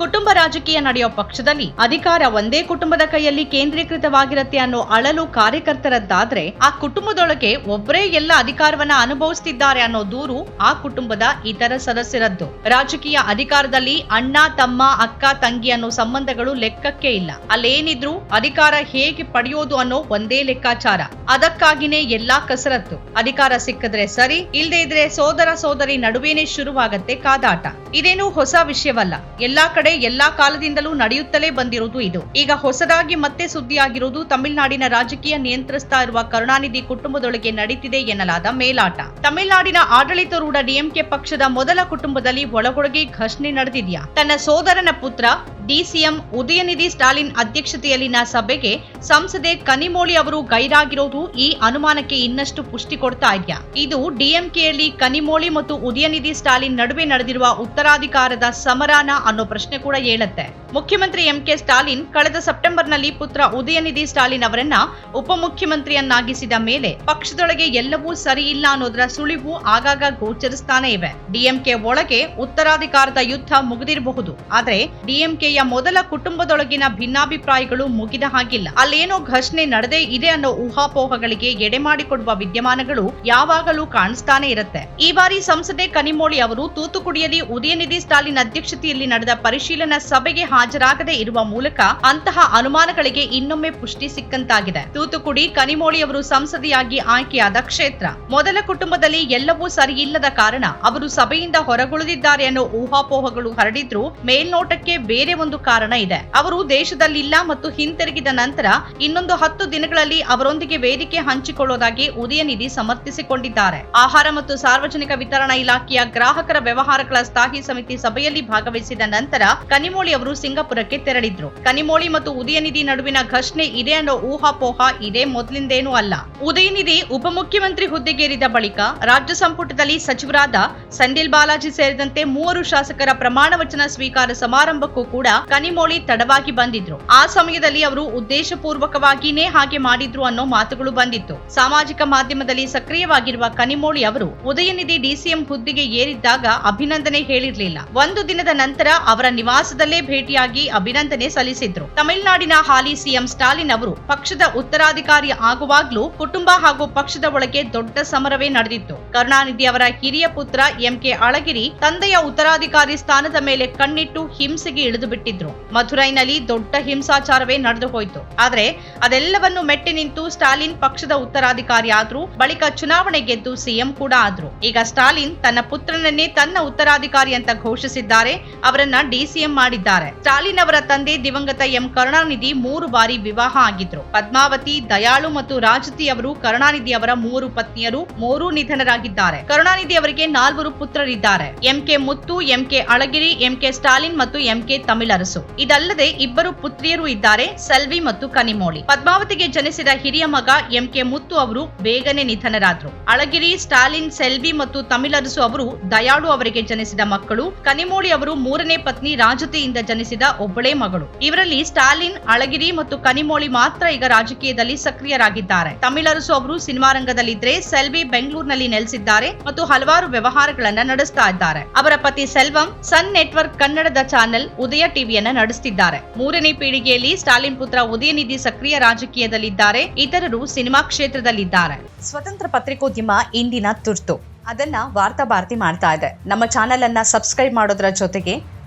ಕುಟುಂಬ ರಾಜಕೀಯ ನಡೆಯೋ ಪಕ್ಷದಲ್ಲಿ ಅಧಿಕಾರ ಒಂದೇ ಕುಟುಂಬದ ಕೈಯಲ್ಲಿ ಕೇಂದ್ರೀಕೃತವಾಗಿರುತ್ತೆ ಅನ್ನೋ ಅಳಲು ಕಾರ್ಯಕರ್ತರದ್ದಾದ್ರೆ ಆ ಕುಟುಂಬದೊಳಗೆ ಒಬ್ಬರೇ ಎಲ್ಲ ಅಧಿಕಾರವನ್ನ ಅನುಭವಿಸುತ್ತಿದ್ದಾರೆ ಅನ್ನೋ ದೂರು ಆ ಕುಟುಂಬದ ಇತರ ಸದಸ್ಯರದ್ದು. ರಾಜಕೀಯ ಅಧಿಕಾರದಲ್ಲಿ ಅಣ್ಣ, ತಮ್ಮ, ಅಕ್ಕ, ತಂಗಿ ಅನ್ನೋ ಸಂಬಂಧಗಳು ಲೆಕ್ಕಕ್ಕೆ ಇಲ್ಲ. ಅಲ್ಲೇನಿದ್ರು ಅಧಿಕಾರ ಹೇಗೆ ಪಡೆಯೋದು ಅನ್ನೋ ಒಂದೇ ಲೆಕ್ಕಾಚಾರ. ಅದಕ್ಕಾಗಿನೇ ಎಲ್ಲಾ ಕಸರತ್ತು. ಅಧಿಕಾರ ಸಿಕ್ಕಿದ್ರೆ ಸರಿ, ಇಲ್ದೇ ಇದ್ರೆ ಸೋದರ, ಸೋದರಿ ನಡುವೆನೇ ಶುರುವಾಗತ್ತೆ ಕಾದಾಟ. ಇದೇನು ಹೊಸ ವಿಷಯವಲ್ಲ. ಎಲ್ಲಾ ಕಡೆ ಎಲ್ಲಾ ಕಾಲದಿಂದಲೂ ನಡೆಯುತ್ತಲೇ ಬಂದಿರುವುದು ಇದು. ಈಗ ಹೊಸದಾಗಿ ಮತ್ತೆ ಸುದ್ದಿಯಾಗಿರುವುದು ತಮಿಳುನಾಡಿನ ರಾಜಕೀಯ ನಿಯಂತ್ರಿಸ್ತಾ ಇರುವ ಕರುಣಾನಿಧಿ ಕುಟುಂಬದೊಳಗೆ ನಡೀತಿದೆ ಎನ್ನಲಾದ ಮೇಲಾಟ. ತಮಿಳುನಾಡಿನ ಆಡಳಿತಾರೂಢ ಡಿಎಂಕೆ ಪಕ್ಷದ ಮೊದಲ ಕುಟುಂಬದಲ್ಲಿ ಒಳಗೊಳಗೆ ಘರ್ಷಣೆ ನಡೆದಿದೆಯಾ? ತನ್ನ ಸೋದರನ ಪುತ್ರ ಡಿಸಿಎಂ ಉದಯನಿಧಿ ಸ್ಟಾಲಿನ್ ಅಧ್ಯಕ್ಷತೆಯಲ್ಲಿನ ಸಭೆಗೆ ಸಂಸದೆ ಕನಿಮೋಳಿ ಅವರು ಗೈರಾಗಿರೋದು ಈ ಅನುಮಾನಕ್ಕೆ ಇನ್ನಷ್ಟು ಪುಷ್ಟಿ ಕೊಡ್ತಾ ಇದೆಯಾ? ಇದು ಡಿಎಂಕೆಯಲ್ಲಿ ಕನಿಮೋಳಿ ಮತ್ತು ಉದಯನಿಧಿ ಸ್ಟಾಲಿನ್ ನಡುವೆ ನಡೆದಿರುವ ಉತ್ತರಾಧಿಕಾರದ ಸಮರಾನ ಅನ್ನೋ ಪ್ರಶ್ನೆ ಕೂಡ ಏಳುತ್ತೆ. ಮುಖ್ಯಮಂತ್ರಿ ಎಂಕೆ ಸ್ಟಾಲಿನ್ ಕಳೆದ ಸೆಪ್ಟೆಂಬರ್ನಲ್ಲಿ ಪುತ್ರ ಉದಯನಿಧಿ ಸ್ಟಾಲಿನ್ ಅವರನ್ನ ಉಪಮುಖ್ಯಮಂತ್ರಿಯನ್ನಾಗಿಸಿದ ಮೇಲೆ ಪಕ್ಷದೊಳಗೆ ಎಲ್ಲವೂ ಸರಿ ಇಲ್ಲ ಅನ್ನೋದರ ಸುಳಿವು ಆಗಾಗ ಗೋಚರಿಸ್ತಾನೆ ಇವೆ. ಡಿಎಂಕೆ ಒಳಗೆ ಉತ್ತರಾಧಿಕಾರದ ಯುದ್ಧ ಮುಗಿದಿರಬಹುದು. ಆದರೆ ಡಿಎಂಕೆಯ ಮೊದಲ ಕುಟುಂಬದೊಳಗಿನ ಭಿನ್ನಾಭಿಪ್ರಾಯಗಳು ಮುಗಿದ ಹಾಗಿಲ್ಲ. ಅಲ್ಲೇನೋ ಘರ್ಷಣೆ ನಡೆದೇ ಇದೆ ಅನ್ನೋ ಊಹಾಪೋಹಗಳಿಗೆ ಎಡೆ ಮಾಡಿಕೊಡುವ ವಿದ್ಯಮಾನಗಳು ಯಾವಾಗಲೂ ಕಾಣಿಸ್ತಾನೆ ಇರುತ್ತೆ. ಈ ಬಾರಿ ಸಂಸದೆ ಕನಿಮೋಳಿ ಅವರು ತೂತುಕುಡಿಯಲ್ಲಿ ಉದಯನಿಧಿ ಸ್ಟಾಲಿನ್ ಅಧ್ಯಕ್ಷತೆಯಲ್ಲಿ ನಡೆದ ಪರಿಶೀಲನಾ ಸಭೆಗೆ ಹಾಜರಾಗದೇ ಇರುವ ಮೂಲಕ ಅಂತಹ ಅನುಮಾನಗಳಿಗೆ ಇನ್ನೊಮ್ಮೆ ಪುಷ್ಟಿ ಸಿಕ್ಕಂತಾಗಿದೆ. ತೂತುಕುಡಿ, ಕನಿಮೋಳಿ ಅವರು ಸಂಸದೆಯಾಗಿ ಆಯ್ಕೆಯಾದ ಕ್ಷೇತ್ರ. ಮೊದಲ ಕುಟುಂಬದಲ್ಲಿ ಎಲ್ಲವೂ ಸರಿಯಿಲ್ಲದ ಕಾರಣ ಅವರು ಸಭೆಯಿಂದ ಹೊರಗುಳಿದಿದ್ದಾರೆ ಅನ್ನೋ ಊಹಾಪೋಹಗಳು ಹರಡಿದ್ರು ಮೇಲ್ನೋಟಕ್ಕೆ ಬೇರೆ ಒಂದು ಕಾರಣ ಇದೆ. ಅವರು ದೇಶದಲ್ಲಿಲ್ಲ ಮತ್ತು ಹಿಂತಿರುಗಿದ ನಂತರ ಇನ್ನೊಂದು ಹತ್ತು ದಿನಗಳಲ್ಲಿ ಅವರೊಂದಿಗೆ ವೇದಿಕೆ ಹಂಚಿಕೊಳ್ಳೋದಾಗಿ ಉದಯನಿಧಿ ಸಮರ್ಥಿಸಿಕೊಂಡಿದ್ದಾರೆ. ಆಹಾರ ಮತ್ತು ಸಾರ್ವಜನಿಕ ವಿತರಣಾ ಇಲಾಖೆಯ ಗ್ರಾಹಕರ ವ್ಯವಹಾರಗಳ ಸ್ಥಾಯಿ ಸಮಿತಿ ಸಭೆಯಲ್ಲಿ ಭಾಗವಹಿಸಿದ ನಂತರ ಕನಿಮೋಳಿ ಅವರು ಸಿಂಗಾಪುರಕ್ಕೆ ತೆರಳಿದ್ರು. ಕನಿಮೋಳಿ ಮತ್ತು ಉದಯನಿಧಿ ನಡುವಿನ ಘರ್ಷಣೆ ಇದೆ ಅನ್ನೋ ಊಹಾಪೋಹ ಇದೇ ಮೊದಲಿಂದೇನೂ ಅಲ್ಲ. ಉದಯನಿಧಿ ಉಪಮುಖ್ಯಮಂತ್ರಿ ಹುದ್ದೆಗೇರಿದ ಬಳಿಕ ರಾಜ್ಯ ಸಂಪುಟದಲ್ಲಿ ಸಚಿವರಾದ ಸಂಡಿಲ್ ಬಾಲಾಜಿ ಸೇರಿದಂತೆ ಮೂವರು ಶಾಸಕರ ಪ್ರಮಾಣ ವಚನ ಸ್ವೀಕಾರ ಸಮಾರಂಭಕ್ಕೂ ಕೂಡ ಕನಿಮೋಳಿ ತಡವಾಗಿ ಬಂದಿದ್ರು. ಆ ಸಮಯದಲ್ಲಿ ಅವರು ಉದ್ದೇಶಪೂರ್ವಕವಾಗಿನೇ ಹಾಗೆ ಮಾಡಿದ್ರು ಅನ್ನೋ ಮಾತುಗಳು ಬಂದಿತ್ತು. ಸಾಮಾಜಿಕ ಮಾಧ್ಯಮದಲ್ಲಿ ಸಕ್ರಿಯವಾಗಿರುವ ಕನಿಮೋಳಿ ಅವರು ಉದಯನಿಧಿ ಡಿಸಿಎಂ ಹುದ್ದೆಗೆ ಏರಿದ್ದಾಗ ಅಭಿನಂದನೆ ಹೇಳಿರ್ಲಿಲ್ಲ. ಒಂದು ದಿನದ ನಂತರ ಅವರ ನಿವಾಸದಲ್ಲೇ ಭೇಟಿಯಾಗಿ ಅಭಿನಂದನೆ ಸಲ್ಲಿಸಿದ್ರು. ತಮಿಳುನಾಡಿನ ಹಾಲಿ ಸಿಎಂ ಸ್ಟಾಲಿನ್ ಅವರು ಪಕ್ಷದ ಉತ್ತರಾಧಿಕಾರಿ ಆಗುವಾಗ್ಲೂ ಕುಟುಂಬ ಹಾಗೂ ಪಕ್ಷದ ಒಳಗೆ ದೊಡ್ಡ ಸಮರವೇ ನಡೆದಿತ್ತು. ಕರುಣಾನಿಧಿ ಅವರ ಹಿರಿಯ ಪುತ್ರ ಎಂಕೆ ಅಳಗಿರಿ ತಂದೆಯ ಉತ್ತರಾಧಿಕಾರಿ ಸ್ಥಾನದ ಮೇಲೆ ಕಣ್ಣಿಟ್ಟು ಹಿಂಸೆಗೆ ಇಳಿದು ಬಿಟ್ಟಿದ್ರು. ಮಧುರೈನಲ್ಲಿ ದೊಡ್ಡ ಹಿಂಸಾಚಾರವೇ ನಡೆದು ಹೋಯಿತು. ಆದರೆ ಅದೆಲ್ಲವನ್ನು ಮೆಟ್ಟಿ ನಿಂತು ಸ್ಟಾಲಿನ್ ಪಕ್ಷದ ಉತ್ತರಾಧಿಕಾರಿ ಆದ್ರು, ಬಳಿಕ ಚುನಾವಣೆ ಗೆದ್ದು ಸಿಎಂ ಕೂಡ ಆದ್ರು. ಈಗ ಸ್ಟಾಲಿನ್ ತನ್ನ ಪುತ್ರನನ್ನೇ ತನ್ನ ಉತ್ತರಾಧಿಕಾರಿ ಅಂತ ಘೋಷಿಸಿದ್ದಾರೆ, ಅವರನ್ನ ಡಿಸಿಎಂ ಮಾಡಿದ್ದಾರೆ. ಸ್ಟಾಲಿನ್ ಅವರ ತಂದೆ ದಿವಂಗತ ಎಂ ಕರುಣಾನಿಧಿ ಮೂರು ಬಾರಿ ವಿವಾಹ ಆಗಿದ್ರು. ಪದ್ಮಾವತಿ, ದಯಾಳು ಮತ್ತು ರಾಜತಿ ಅವರು ಕರುಣಾನಿಧಿ ಅವರ ಮೂರು ಪತ್ನಿಯರು, ಮೂರೂ ನಿಧನರಾಗಿದ್ದಾರೆ ಕರುಣಾನಿಧಿ ಅವರಿಗೆ ನಾಲ್ವರು ಪುತ್ರರಿದ್ದಾರೆ. MK Muthu MK Alagiri MK Stalin ಮತ್ತು ಎಂಕೆ ತಮಿಳರಸು. ಇದಲ್ಲದೆ ಇಬ್ಬರು ಪುತ್ರಿಯರು ಇದ್ದಾರೆ, ಸೆಲ್ವಿ ಮತ್ತು ಕನಿಮೋಳಿ. ಪದ್ಮಾವತಿಗೆ ಜನಿಸಿದ ಹಿರಿಯ ಮಗ ಎಂಕೆ ಮುತ್ತು ಅವರು ಬೇಗನೆ ನಿಧನರಾದರು. ಅಳಗಿರಿ, ಸ್ಟಾಲಿನ್, ಸೆಲ್ವಿ ಮತ್ತು ತಮಿಳರಸು ಅವರು ದಯಾಳು ಅವರಿಗೆ ಜನಿಸಿದ ಮಕ್ಕಳು. ಕನಿಮೋಳಿ ಅವರು ಮೂರನೇ ಪತ್ನಿ ರಾಜತಿಯಿಂದ ಜನಿಸಿದ ಒಬ್ಬಳೇ ಮಗಳು. ಇವರಲ್ಲಿ ಸ್ಟಾಲಿನ್, ಅಳಗಿರಿ ಮತ್ತು ಕನಿಮೋಳಿ ಮಾತ್ರ ಈಗ ರಾಜಕೀಯದಲ್ಲಿ ಸಕ್ರಿಯರಾಗಿದ್ದಾರೆ. ತಮಿಳರಸು ಅವರು ಸಿನಿಮಾ ರಂಗದಲ್ಲಿದ್ದರೆ ಸೆಲ್ವಿ ಬೆಂಗಳೂರಿನಲ್ಲಿ ನೆಲೆಸಿದ್ದಾರೆ ಮತ್ತು ಹಲವಾರು ವ್ಯವಹಾರಗಳನ್ನ ನಡೆಸ್ತಾ ಇದ್ದಾರೆ. ಅವರ ಪತಿ ಸೆಲ್ವಂ ಸನ್ ನೆಟ್ವರ್ಕ್ ಕನ್ನಡದ ಚಾನೆಲ್ ಉದಯ ಟಿವಿಯನ್ನ ನಡೆಸುತ್ತಿದ್ದಾರೆ ಮೂರನೇ ಪೀಳಿಗೆಯಲ್ಲಿ ಸ್ಟಾಲಿನ್ ಪುತ್ರ ಉದಯನಿಧಿ ಸಕ್ರಿಯ ರಾಜಕೀಯದಲ್ಲಿದ್ದಾರೆ. ಇತರರು ಸಿನಿಮಾ ಕ್ಷೇತ್ರದಲ್ಲಿದ್ದಾರೆ. ಸ್ವತಂತ್ರ ಪತ್ರಿಕೋದ್ಯಮ ಇಂದಿನ ತುರ್ತು. ಅದನ್ನ ವಾರ್ತಾ ಭಾರತಿ ಮಾಡ್ತಾ ಇದೆ. ನಮ್ಮ ಚಾನೆಲ್ ಅನ್ನ ಸಬ್ಸ್ಕ್ರೈಬ್ ಮಾಡೋದ್ರ ಜೊತೆಗೆ